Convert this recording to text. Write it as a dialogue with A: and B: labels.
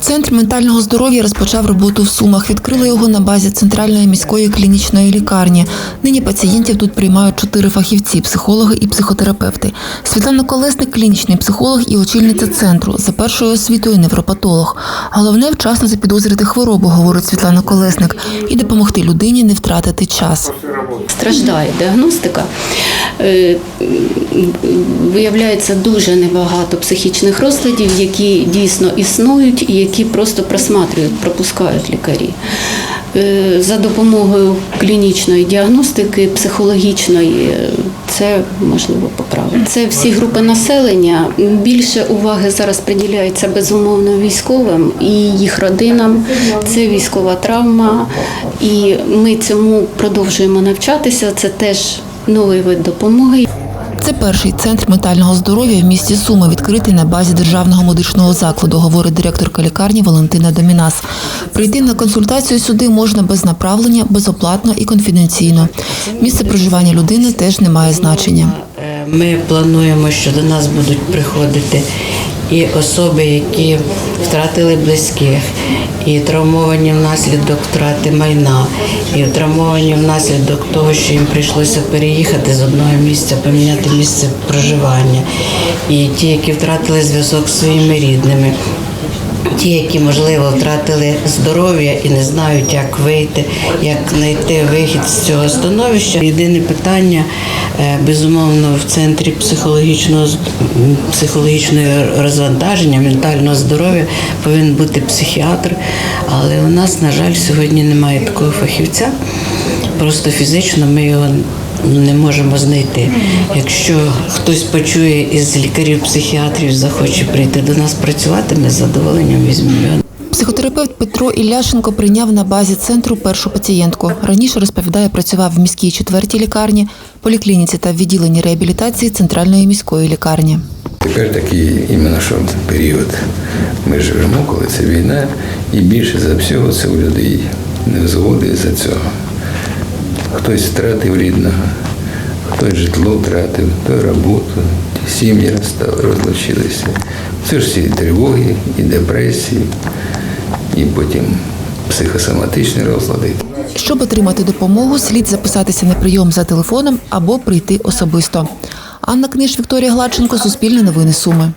A: Центр ментального здоров'я розпочав роботу в Сумах. Відкрили його на базі центральної міської клінічної лікарні. Нині пацієнтів тут приймають чотири фахівці, психологи і психотерапевти. Світлана Колесник, клінічний психолог і очільниця центру. За першою освітою невропатолог. Головне вчасно запідозрити хворобу, говорить Світлана Колесник, і допомогти людині не втратити час.
B: страждає діагностика. Е, Виявляється дуже небагато психічних розладів, які дійсно існують і які просто просматрюють, пропускають лікарі. Е, За допомогою клінічної діагностики, психологічної, це можливо поправити. Це всі групи населення. Більше уваги зараз приділяється безумовно військовим і їх родинам. Це військова травма, і ми цьому продовжуємо навчатися. Це теж новий вид допомоги.
A: Це перший центр ментального здоров'я в місті Суми, відкритий на базі державного медичного закладу, говорить директорка лікарні Валентина Домінас. Прийти на консультацію сюди можна без направлення, безоплатно і конфіденційно. Місце проживання людини теж не має значення.
C: Е, Ми плануємо, що до нас будуть приходити і особи, які втратили близьких, і травмовані внаслідок втрати майна, і травмовані внаслідок того, що їм прийшлося переїхати з одного місця, поміняти місце проживання, і ті, які втратили зв'язок з своїми рідними. Ті, які можливо втратили здоров'я і не знають, як вийти, як знайти вихід з цього становища. Єдине питання, е, безумовно, в центрі психологічного психологічного розвантаження, ментального здоров'я повинен бути психіатр. Але у нас, на жаль, сьогодні немає такого фахівця. Просто фізично ми його не можемо знайти. Якщо хтось почує із лікарів-психіатрів, захоче прийти до нас працювати, ми з задоволенням візьмемо.
A: Психотерапевт Петро Ілляшенко прийняв на базі центру першу пацієнтку. Раніше розповідає, працював в міській четвертій лікарні, поліклініці та відділенні реабілітації центральної міської лікарні.
D: Тепер такий іменно що період. Ми живемо, коли це війна, і більше за всього це у людей не згоди за цього. Хтось втратив рідного, хтось житло втратив, хто роботу, сім'ї розлучилися. Це ж всі тривоги, і депресії, і потім психосоматичні розлади.
A: Щоб отримати допомогу, слід записатися на прийом за телефоном або прийти особисто. Анна Книж, Вікторія Гладченко, Суспільне новини Суми.